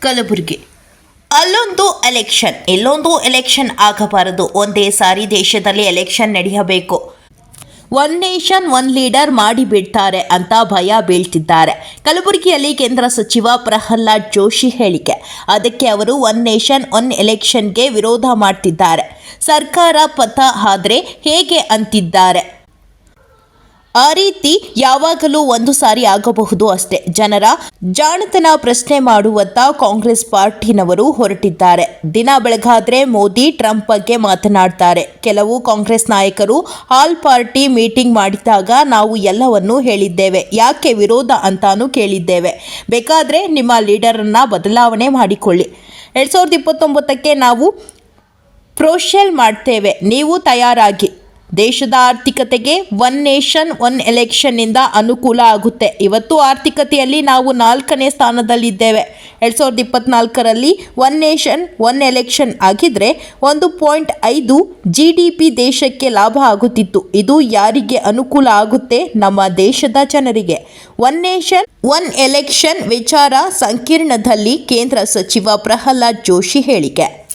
ಕಲಬುರಗಿ. ಅಲ್ಲೊಂದು ಎಲೆಕ್ಷನ್ ಎಲ್ಲೊಂದು ಎಲೆಕ್ಷನ್ ಆಗಬಾರದು. ಒಂದೇ ಸಾರಿ ದೇಶದಲ್ಲಿ ಎಲೆಕ್ಷನ್ ನಡೆಯಬೇಕು. ಒನ್ ನೇಷನ್ ಒನ್ ಲೀಡರ್ ಮಾಡಿ ಬಿಡ್ತಾರೆ ಅಂತ ಭಯ ಬೀಳ್ತಿದ್ದಾರೆ. ಕಲಬುರಗಿಯಲ್ಲಿ ಕೇಂದ್ರ ಸಚಿವ ಪ್ರಹ್ಲಾದ್ ಜೋಶಿ ಹೇಳಿಕೆ. ಅದಕ್ಕೆ ಅವರು ಒನ್ ನೇಷನ್ ಒನ್ ಎಲೆಕ್ಷನ್ಗೆ ವಿರೋಧ ಮಾಡ್ತಿದ್ದಾರೆ. ಸರ್ಕಾರ ಪಥ ಆದರೆ ಹೇಗೆ ಅಂತಿದ್ದಾರೆ? ಆ ರೀತಿ ಯಾವಾಗಲೂ ಒಂದು ಸಾರಿ ಆಗಬಹುದು ಅಷ್ಟೇ. ಜನರ ಜಾಣತನ ಪ್ರಶ್ನೆ ಮಾಡುವತ್ತ ಕಾಂಗ್ರೆಸ್ ಪಾರ್ಟಿನವರು ಹೊರಟಿದ್ದಾರೆ. ದಿನ ಬೆಳಗಾದ್ರೆ ಮೋದಿ ಟ್ರಂಪ್ ಬಗ್ಗೆ ಮಾತನಾಡ್ತಾರೆ. ಕೆಲವು ಕಾಂಗ್ರೆಸ್ ನಾಯಕರು ಆಲ್ ಪಾರ್ಟಿ ಮೀಟಿಂಗ್ ಮಾಡಿದಾಗ ನಾವು ಎಲ್ಲವನ್ನೂ ಹೇಳಿದ್ದೇವೆ. ಯಾಕೆ ವಿರೋಧ ಅಂತಾನೂ ಕೇಳಿದ್ದೇವೆ. ಬೇಕಾದ್ರೆ ನಿಮ್ಮ ಲೀಡರನ್ನ ಬದಲಾವಣೆ ಮಾಡಿಕೊಳ್ಳಿ. ಎರಡ್ ಸಾವಿರದ ಇಪ್ಪತ್ತೊಂಬತ್ತಕ್ಕೆ ನಾವು ಪ್ರೋಶಲ್ ಮಾಡ್ತೇವೆ. ನೀವು ತಯಾರಾಗಿ. ದೇಶದ ಆರ್ಥಿಕತೆಗೆ ಒನ್ ನೇಷನ್, ಒನ್ ಎಲೆಕ್ಷನ್ನಿಂದ ಅನುಕೂಲ ಆಗುತ್ತೆ. ಇವತ್ತು ಆರ್ಥಿಕತೆಯಲ್ಲಿ ನಾವು ನಾಲ್ಕನೇ ಸ್ಥಾನದಲ್ಲಿದ್ದೇವೆ. ಎರಡು ಸಾವಿರದ ಇಪ್ಪತ್ನಾಲ್ಕರಲ್ಲಿ ಒನ್ ನೇಷನ್, ಒನ್ ಎಲೆಕ್ಷನ್ ಆಗಿದ್ರೆ ಒಂದು ಪಾಯಿಂಟ್ ಐದು ಜಿ ಡಿ ಪಿ ದೇಶಕ್ಕೆ ಲಾಭ ಆಗುತ್ತಿತ್ತು. ಇದು ಯಾರಿಗೆ ಅನುಕೂಲ ಆಗುತ್ತೆ? ನಮ್ಮ ದೇಶದ ಜನರಿಗೆ. ಒನ್ ನೇಷನ್, ಒನ್ ಎಲೆಕ್ಷನ್ ವಿಚಾರ ಸಂಕೀರ್ಣದಲ್ಲಿ ಕೇಂದ್ರ ಸಚಿವ ಪ್ರಹ್ಲಾದ್ ಜೋಶಿ ಹೇಳಿಕೆ.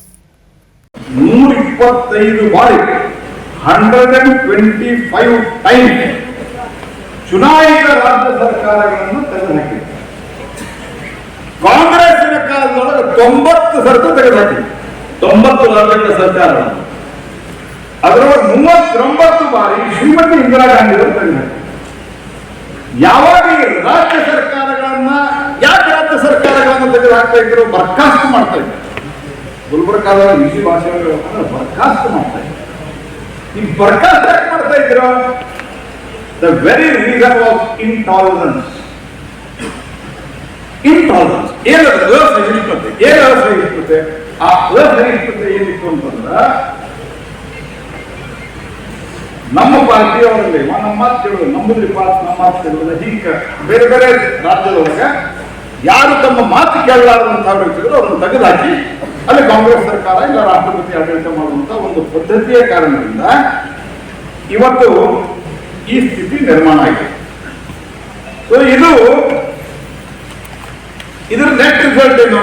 Hundred and twenty five time ಚುನಾಯಿತ ರಾಜ್ಯ ಸರ್ಕಾರಗಳನ್ನು ತೆಗೆದುಹಾಕಿದೆ. ಕಾಂಗ್ರೆಸ್ಸಿನ ಕಾಲದೊಳಗೆ ತೊಂಬತ್ತು ಸರ್ಕು ತೆಗೆದುಹಾಕಿದೆ. ತೊಂಬತ್ತು ರಾಜ್ಯ ಸರ್ಕಾರಗಳನ್ನು ಅದರೊಳಗೆ ಮೂವತ್ತೊಂಬತ್ತು ಬಾರಿ ಶ್ರೀಮತಿ ಇಂದಿರಾ ಗಾಂಧಿ ಅವರು ಯಾವಾಗ ರಾಜ್ಯ ಸರ್ಕಾರಗಳನ್ನ, ಯಾಕೆ ರಾಜ್ಯ ಸರ್ಕಾರಗಳನ್ನು ತೆಗೆದುಹಾಕ್ತಾ ಇದ್ರು? ಬರ್ಖಾಸ್ತು ಮಾಡ್ತಾ ಇದ್ರು. ಗುಲ್ಬರ್ಗಾದ ಭಾಷೆಗಳು ಬರ್ಖಾಸ್ತು ಮಾಡ್ತಾ ಇದ್ರು. ಈ ಯಾಕೆ ಮಾಡ್ತಾ ಇದ್ರು the very reason of intolerance intolerance ಏನದು ಅಸಹಿಷ್ಣುತೆ ಏನು ಅಸಹಿಷ್ಣುತೆ ಆ ಅಸಹಿಷ್ಣುತೆ ಏನಿತ್ತು ಅಂತಂದ್ರ, ನಮ್ಮ ಪಾರ್ಟಿಯವರಲ್ಲಿ ನಮ್ಮ ಮಾತು ಕೇಳೋದು ನಮ್ಮದ್ರಿ ಪಾರ್ಟಿ, ನಮ್ಮ ಮಾತು ಕೇಳೋದು ಹೀಗೆ ಬೇರೆ ಬೇರೆ ರಾಜ್ಯದೊಳಗೆ ಯಾರು ತಮ್ಮ ಮಾತು ಕೇಳಲಾರದಂತಹ ವ್ಯಕ್ತಿಗಳು ಅವರನ್ನು ತೆಗೆದುಹಾಕಿ ಅಲ್ಲಿ, ಕಾಂಗ್ರೆಸ್ ಸರ್ಕಾರ ಇಲ್ಲ, ರಾಷ್ಟ್ರಪತಿ ಆಡಳಿತ ಮಾಡುವಂತ ಒಂದು ಪದ್ಧತಿಯ ಕಾರಣದಿಂದ ಇವತ್ತು ಈ ಸ್ಥಿತಿ ನಿರ್ಮಾಣ ಆಗಿದೆ. ಸೊ ಇದು ಇದರ ನೆಟ್ ರಿಸಲ್ಟ್ ಏನು?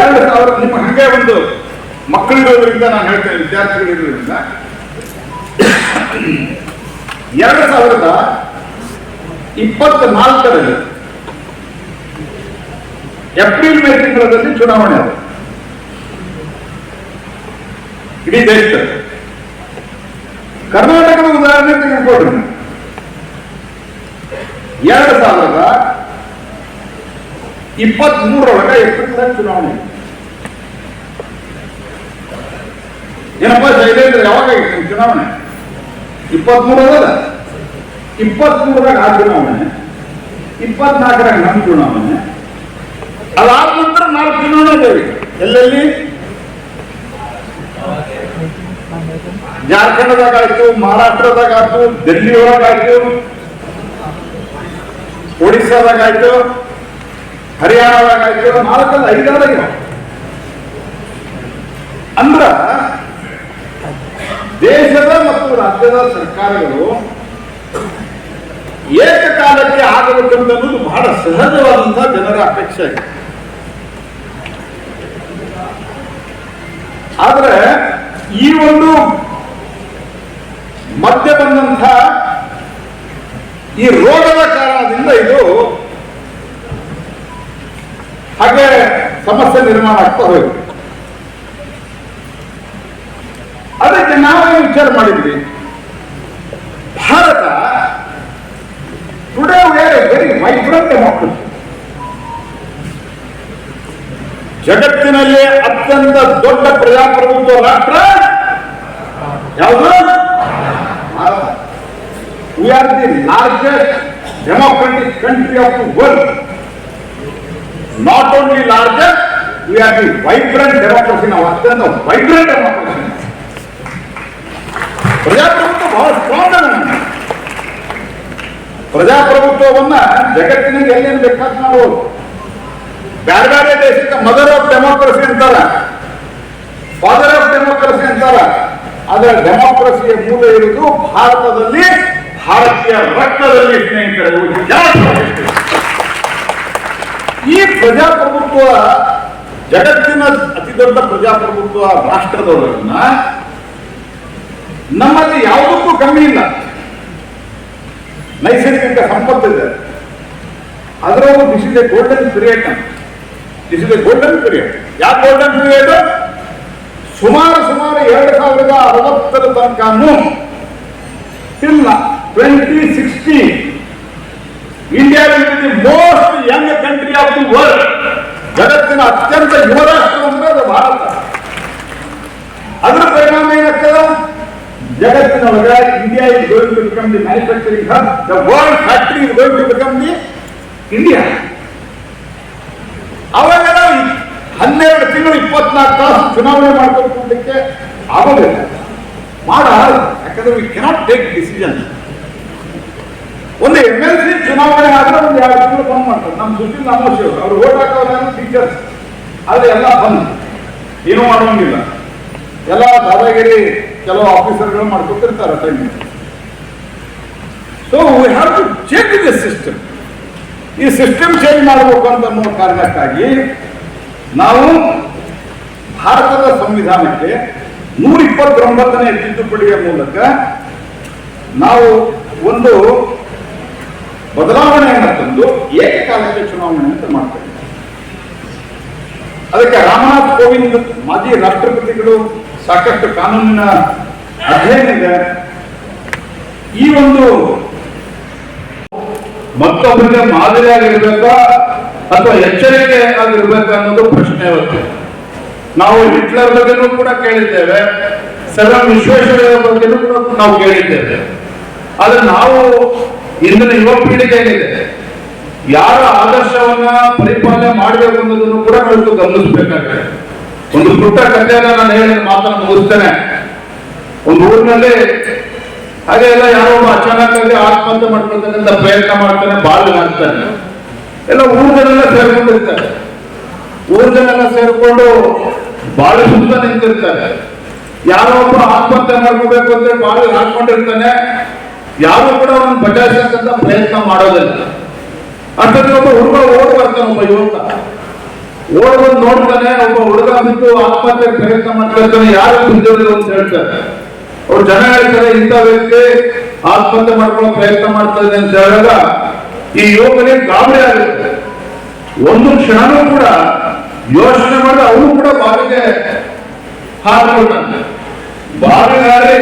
ಎರಡು ಸಾವಿರ ನಿಮ್ಮ ಹಂಗೆ ಒಂದು ಮಕ್ಕಳಿರೋದ್ರಿಂದ ನಾನು ಹೇಳ್ತೇನೆ, ವಿದ್ಯಾರ್ಥಿಗಳಿರೋದ್ರಿಂದ. ಎರಡು ಸಾವಿರದ ಇಪ್ಪತ್ತ ನಾಲ್ಕರಲ್ಲಿ ಏಪ್ರಿಲ್ ಮೇ ತಿಂಗಳಲ್ಲಿ ಚುನಾವಣೆ ಆಗುತ್ತೆ ಇಡೀ ದೇಶ. ಕರ್ನಾಟಕದ ಉದಾಹರಣೆ ತೆಗೆದುಕೊಡ್ರಿ ಎರಡ್ ಸಾವಿರದ ಇಪ್ಪತ್ತ್ ಮೂರರೊಳಗೆ ಏಪ್ರಿಲ್ ಚುನಾವಣೆ. ಏನಪ್ಪ ಶೈಲೇಂದ್ರ ಯಾವಾಗ ಚುನಾವಣೆ? ಇಪ್ಪತ್ಮೂರು ಅದಲ್ಲ ಇಪ್ಪತ್ಮೂರರಾಗ ಆ ಚುನಾವಣೆ. ಇಪ್ಪತ್ನಾಲ್ಕರಾಗ ನಮ್ಮ ಚುನಾವಣೆ. ಅದಾದ ನಂತರ ನಾಲ್ಕು ಚುನಾವಣೆ ಇದ್ದೇವೆ. ಎಲ್ಲೆಲ್ಲಿ? ಜಾರ್ಖಂಡದಾಗ ಆಯ್ತು ಮಹಾರಾಷ್ಟ್ರದಾಗ ಆಯ್ತು ಡೆಲ್ಲಿ ಒಳಗಾಯ್ತು ಒಡಿಸ್ಸಾದಾಗ ಆಯ್ತು ಹರಿಯಾಣದಾಗ ಆಯ್ತು ನಾಲ್ಕಲ್ಲ ಐದಾದಾಗ ಅಂದ್ರ, ದೇಶದ ಮತ್ತು ರಾಜ್ಯದ ಸರ್ಕಾರಗಳು ಏಕಕಾಲಕ್ಕೆ ಆಗಬೇಕಂತ ಅನ್ನೋದು ಬಹಳ ಸಹಜವಾದಂತಹ ಜನರ ಅಪೇಕ್ಷೆ ಆಗಿದೆ. ಆದ್ರೆ ಈ ಒಂದು ಮಧ್ಯ ಬಂದಂಥ ಈ ರೋಗದ ಕಾರಣದಿಂದ ಇದು ಹಾಗೆ ಸಮಸ್ಯೆ ನಿರ್ಮಾಣ ಆಗ್ತಾ ಹೋಯ್ತು ಅದಕ್ಕೆ ನಾವೇ ವಿಚಾರ ಮಾಡಿದ್ವಿ? Bharat today where vibrant democracy ಜಗತ್ತಿನಲ್ಲಿ ಅತ್ಯಂತ ದೊಡ್ಡ ಪ್ರಜಾಪ್ರಭುತ್ವ ರಾಷ್ಟ್ರ ಯಾವುದು? Bharat. We are the largest democratic country of the world not only largest we are the vibrant democracy ನಾವು ಅತ್ಯಂತ ವೈಬ್ರೆಂಟ್ ಡೆಮೋಕ್ರಸಿ ಪ್ರಜಾಪ್ರಭುತ್ವ ಬಹಳ ಸ್ಟ್ರಾಂಗ್ ಅದ ನಮ್ಗೆ. ಪ್ರಜಾಪ್ರಭುತ್ವವನ್ನ ಜಗತ್ತಿನಲ್ಲಿ ಎಲ್ಲೇನು ಬೇಕಾದ್ ಮಾಡ್ಬೋದು? ಬೇರೆ ಬೇರೆ ದೇಶಕ್ಕೆ ಮದರ್ ಆಫ್ ಡೆಮೋಕ್ರಸಿ ಅಂತಾರ. ಫಾದರ್ ಆಫ್ ಡೆಮೋಕ್ರಸಿ ಅಂತಾರ. ಆದ್ರೆ ಡೆಮೋಕ್ರಸಿಯ ಮೂಲ ಇರುವುದು ಭಾರತದಲ್ಲಿ ಭಾರತೀಯ ರಕ್ತದಲ್ಲಿ ಸ್ನೇಹಿತರೆ ಈ ಪ್ರಜಾಪ್ರಭುತ್ವ ಜಗತ್ತಿನ ಅತಿ ದೊಡ್ಡ ಪ್ರಜಾಪ್ರಭುತ್ವ ರಾಷ್ಟ್ರದವರನ್ನ ನಮ್ಮಲ್ಲಿ ಯಾವುದಕ್ಕೂ ಕಮ್ಮಿ ಇಲ್ಲ. ನೈಸರ್ಗಿಕ ಸಂಪತ್ತಿದೆ. ಅದರ ಒಂದು a golden period this is a golden period ಯಾಕೆ ಗೋಲ್ಡನ್ ಪೀರಿಯಡ್ ಸುಮಾರು ಸುಮಾರು ಎರಡು ಸಾವಿರದ ಅರವತ್ತರ ತನಕನೂ till twenty sixteen India will be the most young country of the world ಜಗತ್ತಿನ ಅತ್ಯಂತ ಯುವ ರಾಷ್ಟ್ರ ಅಂದ್ರೆ ಅದು ಭಾರತ ಅದರ ಪರಿಣಾಮ ಏನಾಗ್ತದೆ ಜಗತ್ತಿನೊಳಗೆ India is going to become the manufacturing hub the world factory is going to become the India ಅವಾಗ ನಾವು ಹನ್ನೆರಡು ತಿಂಗಳು ಇಪ್ಪತ್ನಾಲ್ಕು ತಾಸು ಚುನಾವಣೆ ಮಾಡ್ಕೊಂಡ್ಲಿಕ್ಕೆ ಆಗೋದಿಲ್ಲ. ಮಾಡ, ಯಾಕಂದ್ರೆ ವಿ ಕೆನಾಟ್ ಟೇಕ್ ಡಿಸಿಷನ್ ಒಂದು ಎಂ ಎಲ್ ಸಿ ಚುನಾವಣೆ ಆದ್ರೆ ಒಂದು ಎರಡು ತಿಂಗಳು ಬಂದ್ ಮಾಡ್ತಾರೆ. ನಮ್ಮ ಸುಶೀಲ್ ಅವರು, ಅವ್ರು ಓಟ್ ಹಾಕೋದ್ರೆ ಟೀಚರ್ಸ್ ಆದ್ರೆ ಎಲ್ಲ ಬಂದ್ ಏನೂ ಮಾಡೋಂಗಿಲ್ಲ. ಎಲ್ಲ ದಾದಾಗಿರಿ ಕೆಲವು ಆಫೀಸರ್ಗಳು ಮಾಡ್ಕೊತಿರ್ತಾರೆ time so we have to change the system ಈ ಸಿಸ್ಟಮ್ ಚೇಂಜ್ ಮಾಡಬೇಕು ಅಂತ ಅನ್ನೋ ಕಾರಣಕ್ಕಾಗಿ ನಾವು ಭಾರತದ ಸಂವಿಧಾನಕ್ಕೆ ನೂರ ಇಪ್ಪತ್ತೊಂಬತ್ತನೇ ತಿದ್ದುಪಡಿಯ ಮೂಲಕ ನಾವು ಒಂದು ಬದಲಾವಣೆಯನ್ನು ತಂದು ಏಕಕಾಲಕ್ಕೆ ಚುನಾವಣೆ ಅಂತ ಮಾಡ್ತೇವೆ. ಅದಕ್ಕೆ ರಾಮನಾಥ್ ಕೋವಿಂದ್ ಮಾಜಿ ರಾಷ್ಟ್ರಪತಿಗಳು ಸಾಕಷ್ಟು ಕಾನೂನಿನ ಅಧ್ಯಯನ ಇದೆ. ಈ ಒಂದು ಮತ್ತೊಬ್ಬರಿಗೆ ಮಾದರಿಯಾಗಿರ್ಬೇಕಾ ಅಥವಾ ಎಚ್ಚರಿಕೆ ಆಗಿರ್ಬೇಕಾ ಅನ್ನೋದು ಪ್ರಶ್ನೆ ಇವತ್ತು. ನಾವು ಹಿಟ್ಲರ್ ಬಗ್ಗೆನೂ ಕೂಡ ಕೇಳಿದ್ದೇವೆ ಸರ್ ವಿಶ್ವೇಶ್ವರಯ್ಯ ಬಗ್ಗೆನೂ ಕೂಡ ನಾವು ಕೇಳಿದ್ದೇವೆ. ಆದ್ರೆ ನಾವು ಇಂದಿನ ಯುವ ಪೀಳಿಗೆ ಏನಿದೆ? ಯಾರ ಆದರ್ಶವನ್ನ ಪರಿಪಾಲನೆ ಮಾಡಬೇಕು ಅನ್ನೋದನ್ನು ಕೂಡ ನಾವು ಗಮನಿಸಬೇಕಾಗಿದೆ. ಒಂದು ಪುಟ್ಟ ಕಥೆಯನ್ನ ನಾನು ಹೇಳಿ ಮಾತ್ರ ಮುಗಿಸ್ತೇನೆ. ಒಂದು ಊರಿನಲ್ಲಿ ಹಾಗೆ ಎಲ್ಲ ಯಾರೋ ಒಬ್ಬ ಅಚಾನಕ್ ಆಗಿ ಆತ್ಮಹತ್ಯೆ ಮಾಡ್ಕೊಳ್ತಾನೆ ಪ್ರಯತ್ನ ಮಾಡ್ತಾನೆ ಬಾಳು ಹಾಕ್ತಾನೆ. ಎಲ್ಲ ಊರ್ ಜನ ಸೇರ್ಕೊಂಡಿರ್ತಾರೆ. ಊರ್ ಜನ ಸೇರಿಕೊಂಡು ಬಾಳು ಸುತ್ತ ನಿಂತಿರ್ತಾರೆ. ಯಾರೋ ಒಬ್ಬ ಆತ್ಮಹತ್ಯೆ ಮಾಡ್ಕೋಬೇಕು ಅಂತ ಬಹಳ ಹಾಕೊಂಡಿರ್ತಾನೆ. ಯಾರು ಕೂಡ ಅವನು ಬಚಾಯಿಸಕ್ಕಂತ ಪ್ರಯತ್ನ ಮಾಡೋದಿಲ್ಲ. ಅಂತಂದ್ರೆ ಒಬ್ಬ ಹುಡುಗ ಓಡ್ ಬರ್ತಾನೆ, ಒಬ್ಬ ಯುವಕ. ಓಡ್ ಬಂದು ನೋಡ್ತಾನೆ, ಒಬ್ಬ ಹುಡುಗ ಬಿದ್ದು ಆತ್ಮಹತ್ಯೆ ಪ್ರಯತ್ನ ಮಾಡ್ತಾನೆ ಯಾರು ಬಿದ್ದಿಲ್ಲ ಅಂತ ಹೇಳ್ತಾರೆ. ಅವ್ರು ಜನ ಹೇಳ್ತಾರೆ, ಇಂಥ ವ್ಯಕ್ತಿ ಆತ್ಮಹತ್ಯೆ ಮಾಡ್ಕೊಳ್ಳೋ ಪ್ರಯತ್ನ ಮಾಡ್ತಾ ಅಂತ ಹೇಳಿದಾಗ ಈ ಯುವಕನಿಗೆ ಗಾಬರಿ ಆಗುತ್ತೆ. ಒಂದು ಕ್ಷಣನೂ ಕೂಡ ಯೋಚನೆ ಮಾಡಿದ್ರೆ ಅವನು ಕೂಡ ಬಾವಿಗೆ ಹಾಕೊಂಡ ಬಾವಿಗಾರಿ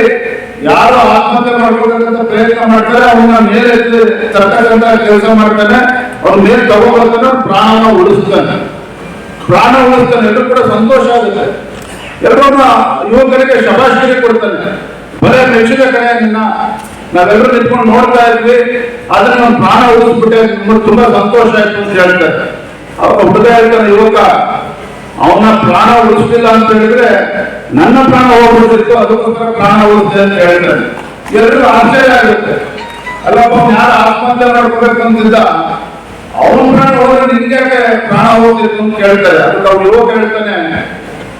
ಯಾರು ಆತ್ಮಹತ್ಯೆ ಮಾಡ್ಕೊಳ್ಬೇಕಂತ ಪ್ರಯತ್ನ ಮಾಡ್ತಾರೆ ಅವನ್ನ ಮೇಲೆ ತಕ್ಕಂತ ತರ್ತಕ್ಕಂತ ಕೆಲಸ ಮಾಡ್ತಾನೆ ಅವ್ನ ಮೇಲೆ ತಗೋಬರ್ತಾನೆ ಪ್ರಾಣ ಉಳಿಸ್ತಾನೆ. ಪ್ರಾಣ ಉಳಿಸ್ತಾನೆ, ಎಲ್ಲರೂ ಕೂಡ ಸಂತೋಷ ಆಗುತ್ತೆ. ಎಲ್ಲರೂ ಯುವಕರಿಗೆ ಶಬಾಶಿ ಕೊಡ್ತಾನೆ. ಬರೇ ಮೆಚ್ಚಿದ ಕಡೆ ನಿನ್ನ, ನಾವೆಲ್ಲರೂ ನಿಂತ್ಕೊಂಡು ನೋಡ್ತಾ ಇದ್ವಿ ಅದನ್ನ ನಾನು ಪ್ರಾಣ ಉಳಿಸ್ಬಿಟ್ಟೆ ತುಂಬಾ ಸಂತೋಷ ಆಯ್ತು ಅಂತ ಹೇಳ್ತಾರೆ. ಅವಾಗ ಹುಡುಗ ಇರ್ತಾನೆ ಯುವಕ, ಅವನ ಪ್ರಾಣ ಉಳಿಸ್ಲಿಲ್ಲ ಅಂತ ಹೇಳಿದ್ರೆ ನನ್ನ ಪ್ರಾಣ ಹೋಗ್ಬಿಡ್ತಿತ್ತು, ಅದಕ್ಕೋಸ್ಕರ ಪ್ರಾಣ ಉಳಿಸಿದೆ ಅಂತ ಹೇಳ್ತಾರೆ ಎಲ್ಲರಿಗೂ ಆಶ್ಚರ್ಯ ಆಗುತ್ತೆ. ಅಲ್ಲಪ್ಪ ಯಾರು ಆತ್ಮಹತ್ಯೆ ಮಾಡ್ಕೋಬೇಕು ಅಂತಿದ್ದ? ಅವನ ಪ್ರಾಣ ಹೋದ್ರೆ ನಿನ್ಗೆ ಪ್ರಾಣ ಹೋಗ್ತಿತ್ತು ಅಂತ ಕೇಳ್ತಾರೆ ಅದಕ್ಕೆ ಅವ್ನು ಯುವಕ ಹೇಳ್ತಾನೆ,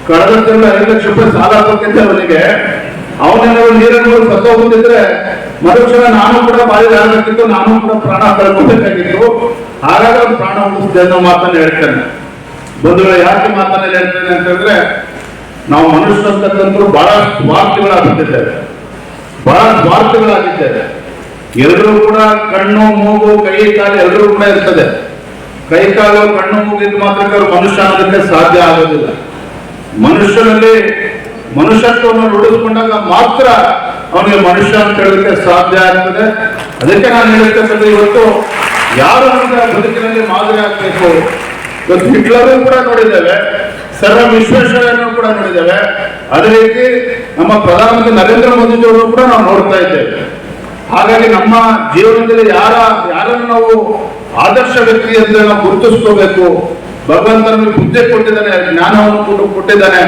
ಕಳೆದ ತಿಂಗಳು ಐದು ಲಕ್ಷ ರೂಪಾಯಿ ಸಾಲ ಕೊಟ್ಟಿದ್ದೆ ಅವನಿಗೆ. ಅವನೇನಾದ್ರು ನೀರನ್ನು ಸತ್ತೋಗ್ಬಿಟ್ಟಿದ್ರೆ ಮರುಕ್ಷಣ ನಾನು ಕೂಡ ಬಾಯಿ ಆಗಬೇಕಿತ್ತು ನಾನು ಕೂಡ ಪ್ರಾಣ ಕಳ್ಕೊಬೇಕಾಗಿತ್ತು. ಅವ್ನು ಪ್ರಾಣ ಉಳಿಸಿದೆ ಅನ್ನೋ ಮಾತನ್ನ ಹೇಳ್ತಾನೆ. ಬಂಧುಗಳು, ಯಾಕೆ ಮಾತನ್ನ ಹೇಳ್ತೇನೆ ಅಂತಂದ್ರೆ ನಾವು ಮನುಷ್ಯ ಅಂತಕ್ಕಂಥವ್ರು ಬಹಳ ಸ್ವಾರ್ಥಿಗಳಾಗುತ್ತಿದ್ದೇವೆ ಬಹಳ ಸ್ವಾರ್ಥಿಗಳಾಗಿದ್ದೇವೆ. ಎಲ್ಲರೂ ಕೂಡ ಕಣ್ಣು, ಮೂಗು, ಕೈ, ಕಾಲು ಎಲ್ಲರೂ ಕೂಡ ಇರ್ತದೆ. ಕೈ, ಕಾಲು, ಕಣ್ಣು ಮೂಗಿದ್ದು ಮಾತ್ರ ಮನುಷ್ಯ ಅನ್ನೋದಕ್ಕೆ ಸಾಧ್ಯ ಆಗೋದಿಲ್ಲ. ಮನುಷ್ಯನಲ್ಲಿ ಮನುಷ್ಯತ್ವವನ್ನು ರೂಢಿಸ್ಕೊಂಡಾಗ ಮಾತ್ರ ಅವನಿಗೆ ಮನುಷ್ಯ ಅಂತ ಹೇಳೋದಕ್ಕೆ ಸಾಧ್ಯ ಆಗ್ತದೆ. ಅದಕ್ಕೆ ನಾನು ಹೇಳಿರ್ತಕ್ಕಂಥ ಇವತ್ತು ಯಾರು ನಮಗೆ ಬದುಕಿನಲ್ಲಿ ಮಾದರಿ ಆಗ್ಬೇಕು? ಇವತ್ತು ಹಿಟ್ಲರ್ ಕೂಡ ನೋಡಿದ್ದೇವೆ. ಸರ್ ವಿಶ್ವೇಶ್ವರಯ್ಯನೂ ಕೂಡ ನೋಡಿದ್ದೇವೆ. ಅದೇ ರೀತಿ ನಮ್ಮ ಪ್ರಧಾನಮಂತ್ರಿ ನರೇಂದ್ರ ಮೋದಿಜಿಯವರು ಕೂಡ ನಾವು ನೋಡ್ತಾ ಇದ್ದೇವೆ. ಹಾಗಾಗಿ ನಮ್ಮ ಜೀವನದಲ್ಲಿ ಯಾರ, ಯಾರನ್ನು ನಾವು ಆದರ್ಶ ವ್ಯಕ್ತಿ ಅಂತ ನಾವು ಗುರುತಿಸ್ಕೋಬೇಕು? ಭಗವಂತ ಬುದ್ಧಿ ಕೊಟ್ಟಿದ್ದಾನೆ, ಜ್ಞಾನವನ್ನು ಕೂಡ ಕೊಟ್ಟಿದ್ದಾನೆ.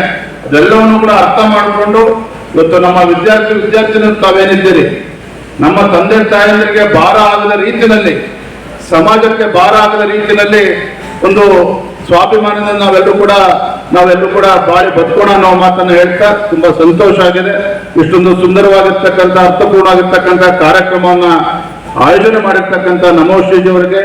ಅದೆಲ್ಲವನ್ನು ಕೂಡ ಅರ್ಥ ಮಾಡಿಕೊಂಡು ಇವತ್ತು ನಮ್ಮ ವಿದ್ಯಾರ್ಥಿ ವಿದ್ಯಾರ್ಥಿನಿಯರು ತಾವೇನಿದ್ದೀರಿ? ನಮ್ಮ ತಂದೆ ತಾಯಿಯರಿಗೆ ಭಾರ ಆಗದ ರೀತಿಯಲ್ಲಿ ಸಮಾಜಕ್ಕೆ ಭಾರ ಆಗದ ರೀತಿಯಲ್ಲಿ ಒಂದು ಸ್ವಾಭಿಮಾನದ ನಾವೆಲ್ಲರೂ ಕೂಡ ನಾವೆಲ್ಲರೂ ಕೂಡ ಬಾಳಿ ಬದುಕೋಣ ಅನ್ನೋ ಮಾತನ್ನು ಹೇಳ್ತಾ ತುಂಬಾ ಸಂತೋಷ ಆಗಿದೆ. ಇಷ್ಟೊಂದು ಸುಂದರವಾಗಿರ್ತಕ್ಕಂಥ ಅರ್ಥಪೂರ್ಣ ಆಗಿರ್ತಕ್ಕಂಥ ಕಾರ್ಯಕ್ರಮವನ್ನ ಆಯೋಜನೆ ಮಾಡಿರ್ತಕ್ಕಂಥ ನಮೋ ಶ್ರೀಜಿಯವರಿಗೆ.